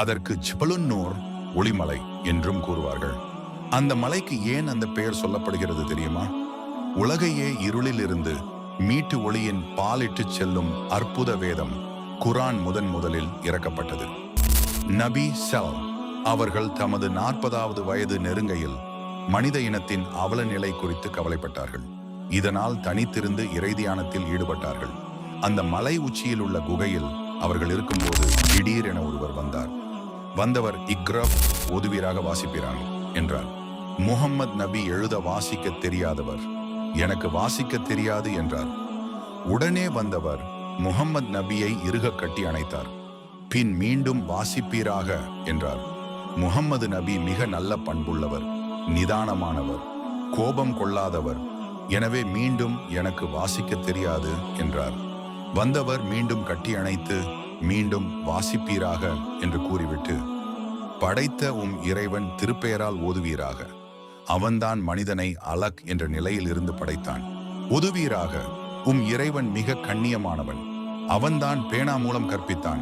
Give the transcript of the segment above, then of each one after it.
அதற்கு ஜபலுன்னூர் ஒளிமலை என்றும் கூறுவார்கள். அந்த மலைக்கு ஏன் அந்த பெயர் சொல்லப்படுகிறது தெரியுமா? உலகையே இருளிலிருந்து மீட்டு ஒளியின் பாலிட்டுச் செல்லும் அற்புத வேதம் குரான் முதன் முதலில் இறக்கப்பட்டது. நபி சல் அவர்கள் தமது நாற்பதாவது வயது நெருங்கையில் மனித இனத்தின் அவல நிலை குறித்து கவலைப்பட்டார்கள். இதனால் தனித்திருந்து இறைதியானத்தில் ஈடுபட்டார்கள். அந்த மலை உச்சியில் உள்ள குகையில் அவர்கள் இருக்கும்போது திடீரென ஒருவர் வந்தார். வந்தவர் இக்ரப் உதவியராக வாசிப்பிறார் என்றார். முகம்மது நபி எழுத வாசிக்க தெரியாதவர் எனக்கு வாசிக்க தெரியாது என்றார். உடனே வந்தவர் முகம்மது நபியை இறுக கட்டி அணைத்தார். பின் மீண்டும் வாசிப்பீராக என்றார். முகம்மது நபி மிக நல்ல பண்புள்ளவர் நிதானமானவர் கோபம் கொள்ளாதவர் எனவே மீண்டும் எனக்கு வாசிக்க தெரியாது என்றார். வந்தவர் மீண்டும் கட்டி அணைத்து மீண்டும் வாசிப்பீராக என்று கூறிவிட்டு படைத்த உம் இறைவன் திருப்பெயரால் ஓதுவீராக. அவன்தான் மனிதனை அலக் என்ற நிலையில் இருந்து படைத்தான். உதுவீராக உம் இறைவன் மிக கண்ணியமானவன். அவன்தான் பேனா மூலம் கற்பித்தான்.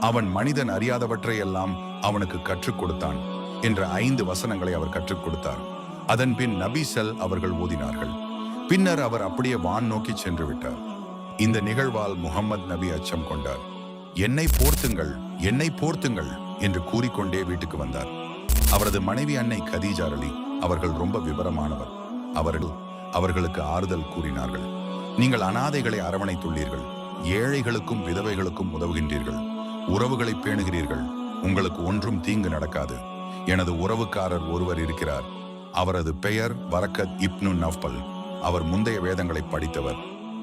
அவன் மனிதன் அறியாதவற்றையெல்லாம் அவனுக்கு கற்றுக் கொடுத்தான் என்ற ஐந்து வசனங்களை அவர் கற்றுக் கொடுத்தார். அதன் பின் செல் அவர்கள் ஓதினார்கள். பின்னர் அவர் அப்படியே வான் நோக்கி சென்று விட்டார். இந்த நிகழ்வால் முகமது நபி அச்சம் கொண்டார். என்னை போர்த்துங்கள் என்னை போர்த்துங்கள் என்று கூறிக்கொண்டே வீட்டுக்கு வந்தார். அவரது மனைவி அன்னை கதீஜா அலி அவர்கள் ரொம்ப விவரமானவர் அவர்கள் அவர்களுக்கு ஆறுதல் கூறினார்கள். நீங்கள் அனாதைகளை அரவணைத்துள்ளீர்கள் ஏழைகளுக்கும் விதவைகளுக்கும் உதவுகின்றீர்கள் உறவுகளை பேணுகிறீர்கள் உங்களுக்கு ஒன்றும் தீங்கு நடக்காது. எனது உறவுக்காரர் ஒருவர் இருக்கிறார். அவரது பெயர் வரக்கத் இப்னு நஃபல். அவர் முந்தைய வேதங்களை படித்தவர்.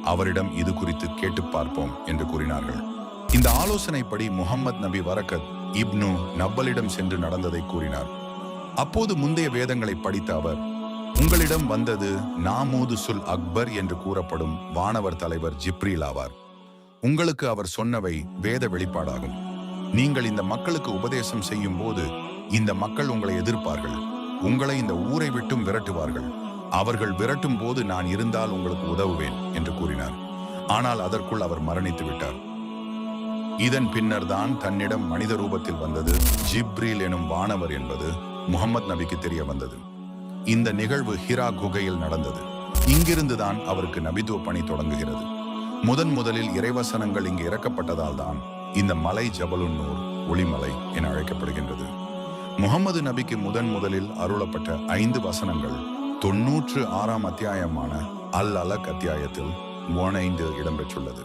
அவரிடம் இது குறித்து கேட்டு பார்ப்போம் என்று கூறினார்கள். இந்த ஆலோசனைப்படி முகம்மது நபி வரக்கத் இப்னு நப்பலிடம் சென்று நடந்ததை கூறினார். அப்போது முந்தைய வேதங்களை படித்த அவர் உங்களிடம் வந்தது நாமூது சுல் அக்பர் என்று கூறப்படும் வானவர் தலைவர் ஜிப்ரீல் ஆவார். உங்களுக்கு அவர் சொன்னவை வேத வெளிப்பாடாகும். நீங்கள் இந்த மக்களுக்கு உபதேசம் செய்யும் போது இந்த மக்கள் உங்களை எதிர்ப்பார்கள். உங்களை இந்த ஊரை விட்டும் விரட்டுவார்கள். அவர்கள் விரட்டும் போது நான் இருந்தால் உங்களுக்கு உதவுவேன் என்று கூறினார். ஆனால் அதற்குள் அவர் மரணித்து விட்டார். இதன் பின்னர்தான் தன்னிடம் மனித ரூபத்தில் வந்தது. ஜிப்ரீல் எனும் வானவர் என்பது முகமது நபிக்கு தெரிய வந்தது. இந்த நிகழ்வு ஹிரா குகையில் நடந்தது. இங்கிருந்துதான் அவருக்கு நபித்துவ பணி தொடங்குகிறது. முதன் முதலில் இறைவசனங்கள் இங்கு இறக்கப்பட்டதால் தான் இந்த மலை ஜபலுன்னூர் ஒளிமலை என அழைக்கப்படுகின்றது. முகமது நபிக்கு முதன் முதலில் அருளப்பட்ட ஐந்து வசனங்கள் தொன்னூற்று ஆறாம் அத்தியாயமான அல் அலக் அத்தியாயத்தில் முனைந்து இடம்பெற்றுள்ளது.